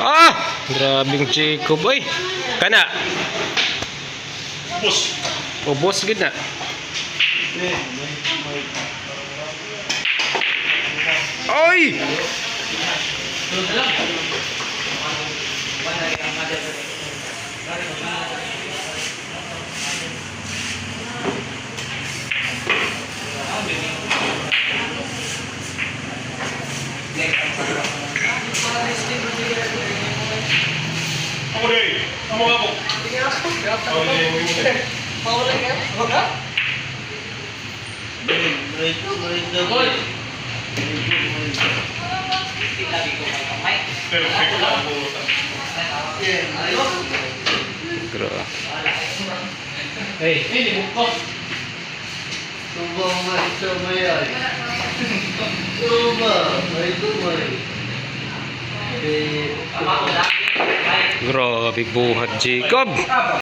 Ah! Grabing Jacob. Uy! Kana! Bus. Ubos gid na. Oy! Ako deh. Kamu ako. Oh, iya, iya. Perfect lang po. Gra. Hey, ini bukok. Subang may sumayan. Suba, may sumay. Eh, Grabe buhat Jacob.